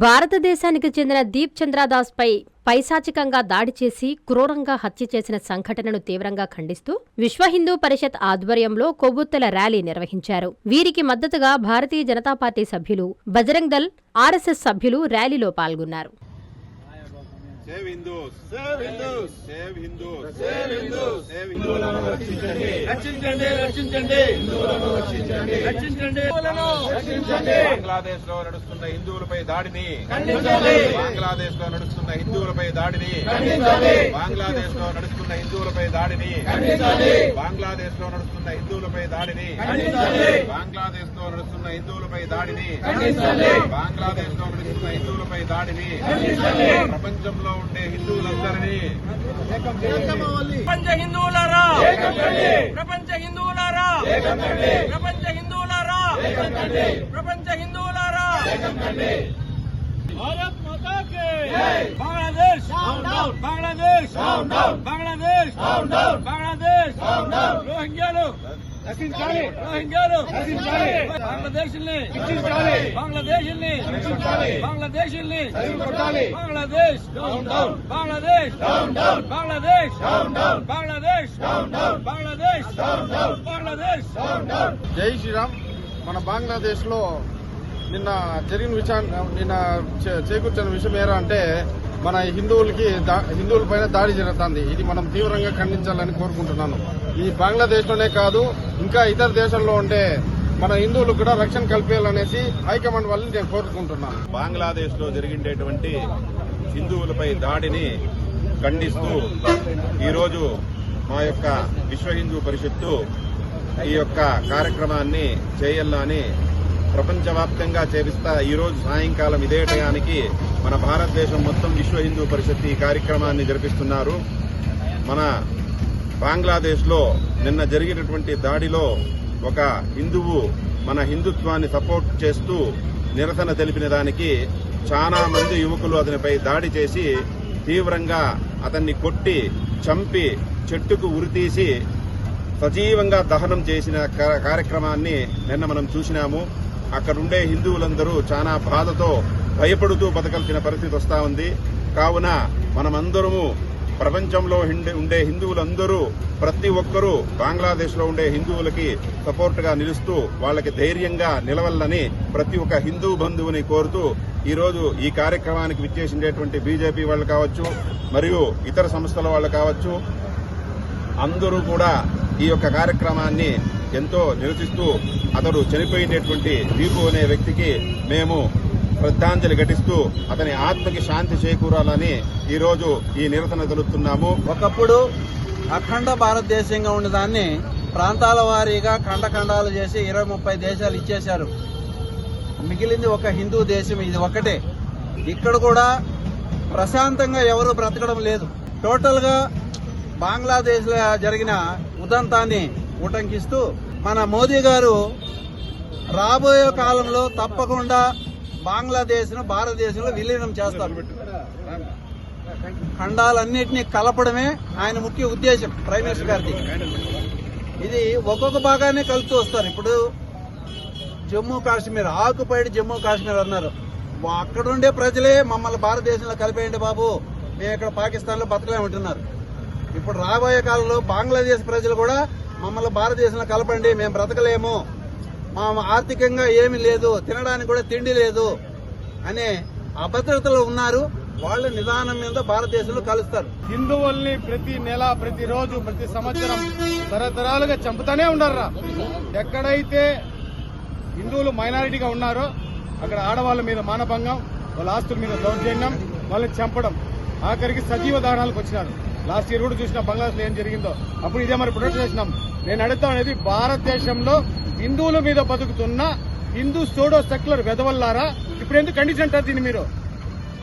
భారతదేశానికి చెందిన దీప్ చంద్రదాస్ పై పైశాచికంగా దాడి చేసి క్రూరంగా హత్య చేసిన సంఘటనను తీవ్రంగా ఖండిస్తూ విశ్వ హిందూ పరిషత్ ఆధ్వర్యంలో కొవ్వొత్తుల ర్యాలీ నిర్వహించారు. వీరికి మద్దతుగా భారతీయ జనతా పార్టీ సభ్యులు బజరంగ్ దల్ ఆర్ఎస్ఎస్ సభ్యులు ర్యాలీలో పాల్గొన్నారు. Save Hindus save Hindus save Hindus save Hindus save Hindus రక్షించండి రక్షించండి రక్షించండి రక్షించండి రక్షించండి బంగ్లాదేశ్లో నడుస్తున్న హిందువులపై దాడిని ఖండించాలి. బంగ్లాదేశ్లో నడుస్తున్న హిందువులపై దాడిని ఖండించాలి. బంగ్లాదేశ్లో నడుస్తున్న హిందువులపై దాడిని ఖండించాలి. బంగ్లాదేశ్లో నడుస్తున్న హిందువులపై దాడిని ఖండించాలి. బంగ్లాదేశ్లో నడుస్తున్న హిందువులపై దాడిని ఖండించాలి. బంగ్లాదేశ్లో నడుస్తున్న హిందువులపై దాడిని ఖండించాలి. ప్రపంచంలో ఉండే హిందువులందరినీ ప్రపంచ హిందువులారా! ప్రపంచ హిందువులారా! ప్రపంచ హిందువులారా! ప్రపంచ హిందువులారా! భారత్ మాతా కే బంగ్లాదేశ్! బంగ్లాదేశ్! బంగ్లాదేశ్! బంగ్లాదేశ్! రోహింగ్యాలు! బంగ్లాదేశ్. బంగ్లాదేశ్. బంగ్లాదేశ్. బంగ్లాదేశ్. బంగ్లాదేశ్. బంగ్లాదేశ్. జై శ్రీరామ్. మన బంగ్లాదేశ్లో నిన్న జరిగిన విషయాన్ని నిన్న చేకూర్చిన విషయం ఏరా అంటే మన హిందువులకి దా- హిందువుల పైన దాడి జరుగుతుంది. ఇది మనం తీవ్రంగా ఖండించాలని కోరుకుంటున్నాను. ఈ బంగ్లాదేశ్లోనే కాదు ఇంకా ఇతర దేశాల్లో ఉండే మన హిందువులకు కూడా రక్షణ కల్పించాలనేసి హైకమాండ్ వాళ్ళని నేను కోరుకుంటున్నాను. బంగ్లాదేశ్లో జరిగిండేటువంటి హిందువులపై దాడిని ఖండిస్తూ ఈరోజు మా యొక్క విశ్వ హిందూ పరిషత్తు ఈ యొక్క కార్యక్రమాన్ని చేయాలని ప్రపంచవ్యాప్తంగా చేపిస్తా ఈ రోజు సాయంకాలం ఇదే టయానికి మన భారతదేశం మొత్తం విశ్వ హిందూ పరిషత్ ఈ కార్యక్రమాన్ని జరిపిస్తున్నారు. మన బంగ్లాదేశ్లో నిన్న జరిగినటువంటి దాడిలో ఒక హిందువు మన హిందుత్వాన్ని సపోర్ట్ చేస్తూ నిరసన తెలిపిన దానికి చాలా మంది యువకులు అతనిపై దాడి చేసి తీవ్రంగా అతన్ని కొట్టి చంపి చెట్టుకు ఉరితీసి సజీవంగా దహనం చేసిన కార్యక్రమాన్ని నిన్న మనం చూసినాము. అక్కడుండే హిందువులందరూ చాలా బాధతో భయపడుతూ బతకాల్సిన పరిస్థితి వస్తా ఉంది. కావున మనమందరము ప్రపంచంలో ఉండే హిందువులందరూ ప్రతి ఒక్కరూ బంగ్లాదేశ్లో ఉండే హిందువులకి సపోర్ట్గా నిలుస్తూ వాళ్ళకి ధైర్యంగా నిలవాలని ప్రతి ఒక్క హిందూ బంధువుని కోరుతూ ఈరోజు ఈ కార్యక్రమానికి విచ్చేసిండేటువంటి బీజేపీ వాళ్ళు కావచ్చు మరియు ఇతర సంస్థల వాళ్ళు కావచ్చు అందరూ కూడా ఈ యొక్క కార్యక్రమాన్ని ఎంతో నిరసిస్తూ అతడు చనిపోయినటువంటి దీపు అనే వ్యక్తికి మేము శ్రద్ధాంజలి ఘటిస్తూ అతని ఆత్మకి శాంతి చేకూరాలని ఈరోజు ఈ నిరసన తెలుపుతున్నాము. ఒకప్పుడు అఖండ భారతదేశంగా ఉన్నదాన్ని ప్రాంతాల వారీగా ఖండఖండాలు చేసి ఇరవై ముప్పై దేశాలు ఇచ్చేశారు. మిగిలింది ఒక హిందూ దేశం ఇది ఒకటే. ఇక్కడ కూడా ప్రశాంతంగా ఎవరు బ్రతకడం లేదు. టోటల్గా బంగ్లాదేశ్లో జరిగిన ఉదంతాన్ని ఉటంకిస్తూ మన మోదీ గారు రాబోయే కాలంలో తప్పకుండా బంగ్లాదేశ్ను భారతదేశంలో విలీనం చేస్తారు. ఖండాలన్నింటినీ కలపడమే ఆయన ముఖ్య ఉద్దేశం ప్రైమ్ మినిస్టర్ గారిది. ఇది ఒక్కొక్క భాగాన్ని కలుపుతూ వస్తారు. ఇప్పుడు జమ్మూ కాశ్మీర్ ఆకుపైడ్ జమ్మూ కాశ్మీర్ అన్నారు. అక్కడుండే ప్రజలే మమ్మల్ని భారతదేశంలో కలిపేయండి బాబు. మేము ఇక్కడ పాకిస్తాన్లో బతకలేమంటున్నారు. ఇప్పుడు రాబోయే కాలంలో బంగ్లాదేశ్ ప్రజలు కూడా మమ్మల్ని భారతదేశంలో కలపండి మేము బ్రతకలేము. మా ఆర్థికంగా ఏమీ లేదు తినడానికి కూడా తిండి లేదు అనే అభద్రతలో ఉన్నారు. వాళ్ళ నిదానం మీద భారతదేశంలో కలుస్తారు. హిందువుల్ని ప్రతి నెల ప్రతి రోజు ప్రతి సంవత్సరం తరతరాలుగా చంపుతానే ఉన్నారా ఎక్కడైతే హిందువులు మైనారిటీగా ఉన్నారో అక్కడ ఆడవాళ్ళ మీద మానభంగం వాళ్ళ ఆస్తుల మీద దౌర్జన్యం వాళ్ళని చంపడం. ఆఖరికి సజీవ దహనాలకు వచ్చినారు. లాస్ట్ ఇయర్ కూడా చూసిన బంగ్లాదేశ్ ఏం జరిగిందో. అప్పుడు ఇదే మరి ప్రొటెక్ట్ చేసినాం నేను అడుగుతా అనేది భారతదేశంలో హిందువుల మీద బతుకుతున్న హిందూ సోడో సెక్యులర్ వెదవల్లారా? ఇప్పుడు ఎందుకు కండిషన్ అంటారు దీన్ని మీరు?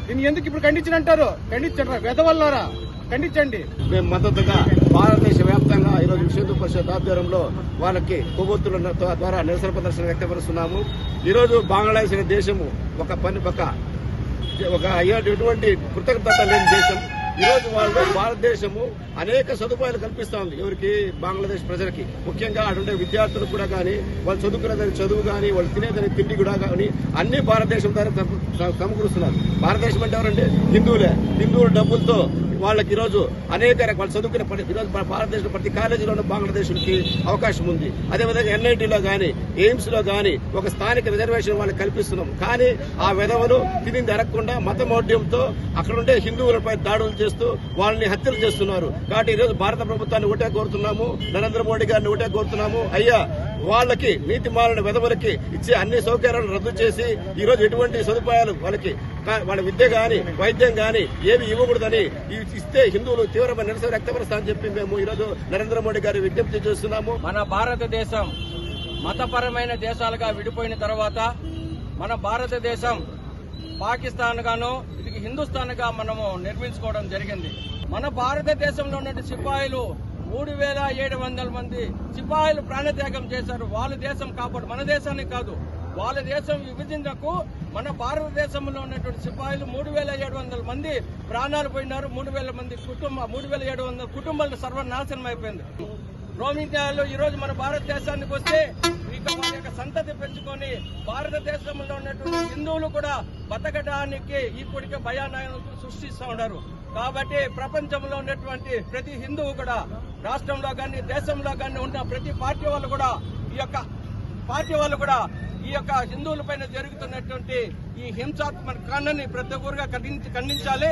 దీన్ని ఎందుకు ఇప్పుడు ఖండించిన అంటారు? ఖండించండి వెదవల్లారా? ఖండించండి. మేము మద్దతుగా భారతదేశ వ్యాప్తంగా ఈరోజు విశ్వ పరిషత్ ఆధ్వర్యంలో వాళ్ళకి కొవ్వొత్తుల ద్వారా నిరసన ప్రదర్శన వ్యక్తపరుస్తున్నాము. ఈరోజు బంగ్లాదేశ్ అనే దేశము ఒక పని పక్క ఒక ఎటువంటి కృతజ్ఞత లేని దేశం. ఈ రోజు వాళ్ళు భారతదేశము అనేక సదుపాయాలు కల్పిస్తా ఉంది ఎవరికి? బంగ్లాదేశ్ ప్రజలకి. ముఖ్యంగా అటుండే విద్యార్థులకు కూడా కానీ వాళ్ళు చదువుకునేదాని చదువు కానీ వాళ్ళు తినేదాని తిండి కూడా కానీ అన్ని భారతదేశం ద్వారా సమకూరుస్తున్నారు. భారతదేశం అంటే ఎవరంటే? హిందువులే. హిందువుల డబ్బులతో వాళ్ళకి ఈరోజు అనేక రకాల చదువుకునే ప్రతి ఈరోజు భారతదేశంలో ప్రతి కాలేజీలోనూ బంగ్లాదేశ్కి అవకాశం ఉంది. అదేవిధంగా ఎన్ఐటీలో కానీ ఎయిమ్స్లో కానీ ఒక స్థానిక రిజర్వేషన్ వాళ్ళకి కల్పిస్తున్నాం కానీ ఆ విధవలు తిని జరగకుండా మతమౌఢ్యంతో అక్కడ అక్కడుండే హిందువులపై దాడులు చేస్తూ వాళ్ళని హత్యలు చేస్తున్నారు. కాబట్టి ఈరోజు భారత ప్రభుత్వాన్ని ఒకటే కోరుతున్నాము. నరేంద్ర మోడీ గారిని ఒకటే కోరుతున్నాము. అయ్యా వాళ్ళకి నీతి మాలిన విధవులకి ఇచ్చే అన్ని సౌకర్యాలను రద్దు చేసి ఈ రోజు ఎటువంటి సదుపాయాలు వాళ్ళకి వాళ్ళ విద్య గాని వైద్యం గాని ఏమి ఇవ్వకూడదని ఇస్తే హిందువులు తీవ్రమైన నిరసన వ్యక్తపరుస్తామని చెప్పి మేము ఈ రోజు నరేంద్ర మోడీ గారి విజ్ఞప్తి చేస్తున్నాము. మన భారతదేశం మతపరమైన దేశాలుగా విడిపోయిన తర్వాత మన భారతదేశం పాకిస్తాన్ గాను ఇది హిందుస్థాన్గా మనము నిర్మించుకోవడం జరిగింది. మన భారతదేశంలో ఉన్న సిపాయిలు మూడు వేల ఏడు వందల మంది సిపాయిలు ప్రాణత్యాగం చేశారు. వాళ్ళ దేశం కాపాడు మన దేశాన్ని కాదు. వాళ్ళ దేశం విభజించకు మన భారతదేశంలో ఉన్నటువంటి సిపాయిలు మూడు వేల ఏడు వందల మంది ప్రాణాలు పోయినారు. మూడు వేల మంది కుటుంబ మూడు వేల ఏడు వందల కుటుంబాలు సర్వనాశనం అయిపోయింది. రోమింగ్యాలు ఈ రోజు మన భారతదేశానికి వస్తే ఇక మన యొక్క సంతతి పెంచుకొని భారతదేశంలో ఉన్నటువంటి హిందువులు కూడా బతకడానికి ఇప్పటికే భయానకు సృష్టిస్తూ ఉన్నారు. కాబట్టి ప్రపంచంలో ఉన్నటువంటి ప్రతి హిందువు కూడా రాష్ట్రంలో కానీ దేశంలో కానీ ఉన్న ప్రతి పార్టీ వాళ్ళు కూడా ఈ యొక్క పార్టీ వాళ్ళు కూడా ఈ యొక్క హిందువుల పైన జరుగుతున్నటువంటి ఈ హింసాత్మక కాండాన్ని ప్రతి ఒక్కరుగా ఖండించాలి.